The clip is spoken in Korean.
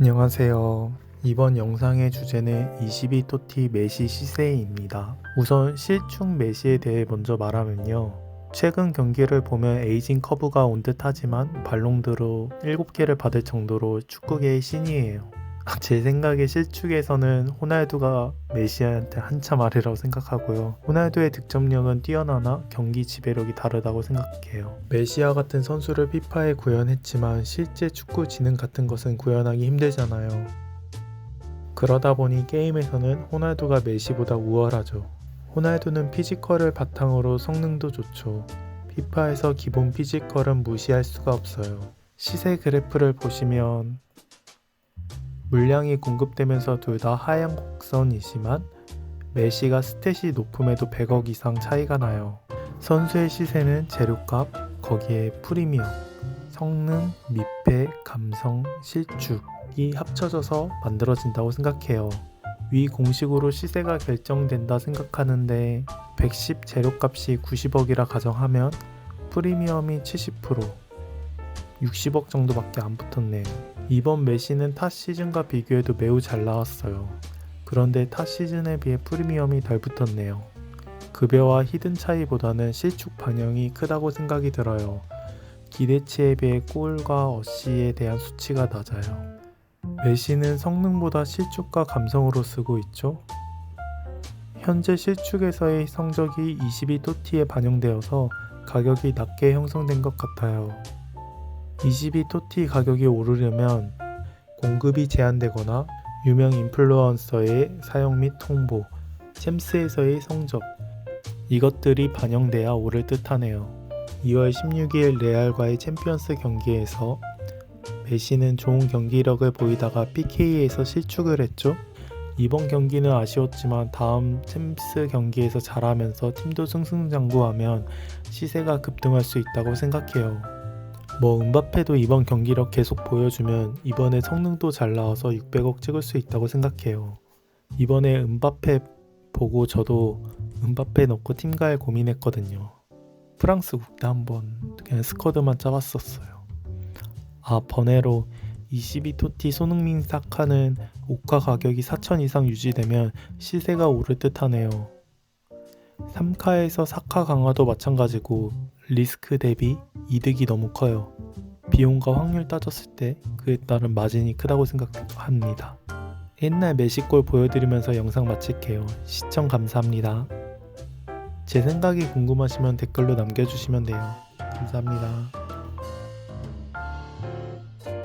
안녕하세요. 이번 영상의 주제는 22토티 메시 시세이입니다. 우선 실축 메시에 대해 먼저 말하면요. 최근 경기를 보면 에이징 커브가 온 듯하지만 발롱드로 7개를 받을 정도로 축구계의 신이에요. 제 생각에 실축에서는 호날두가 메시한테 한참 아래라고 생각하고요. 호날두의 득점력은 뛰어나나 경기 지배력이 다르다고 생각해요. 메시아 같은 선수를 피파에 구현했지만 실제 축구 지능 같은 것은 구현하기 힘들잖아요. 그러다 보니 게임에서는 호날두가 메시보다 우월하죠. 호날두는 피지컬을 바탕으로 성능도 좋죠. 피파에서 기본 피지컬은 무시할 수가 없어요. 시세 그래프를 보시면 물량이 공급되면서 둘 다 하향 곡선이지만 메시가 스탯이 높음에도 100억 이상 차이가 나요. 선수의 시세는 재료값, 거기에 프리미엄, 성능, 미패, 감성, 실축이 합쳐져서 만들어진다고 생각해요. 위 공식으로 시세가 결정된다 생각하는데 110 재료값이 90억이라 가정하면 프리미엄이 70% 60억 정도밖에 안 붙었네요. 이번 메시는 타 시즌과 비교해도 매우 잘 나왔어요. 그런데 타 시즌에 비해 프리미엄이 덜 붙었네요. 급여와 히든 차이보다는 실축 반영이 크다고 생각이 들어요. 기대치에 비해 골과 어시에 대한 수치가 낮아요. 메시는 성능보다 실축과 감성으로 쓰고 있죠. 현재 실축에서의 성적이 22토티에 반영되어서 가격이 낮게 형성된 것 같아요. 22 토티 가격이 오르려면 공급이 제한되거나 유명 인플루언서의 사용 및 홍보, 챔스에서의 성적 이것들이 반영돼야 오를 듯하네요. 2월 16일 레알과의 챔피언스 경기에서 메시는 좋은 경기력을 보이다가 PK에서 실축을 했죠. 이번 경기는 아쉬웠지만 다음 챔스 경기에서 잘하면서 팀도 승승장구하면 시세가 급등할 수 있다고 생각해요. 뭐 은바페도 이번 경기력 계속 보여주면 이번에 성능도 잘 나와서 600억 찍을 수 있다고 생각해요. 이번에 은바페 보고 저도 은바페 넣고 팀갈 고민했거든요. 프랑스 국대 한번 그냥 스쿼드만 짜봤었어요. 아 버네로 22 토티 손흥민 사카는 오카 가격이 4천 이상 유지되면 시세가 오를 듯 하네요. 3카에서 4카 강화도 마찬가지고 리스크 대비 이득이 너무 커요. 비용과 확률 따졌을 때 그에 따른 마진이 크다고 생각합니다. 옛날 메시골 보여드리면서 영상 마칠게요. 시청 감사합니다. 제 생각이 궁금하시면 댓글로 남겨주시면 돼요. 감사합니다.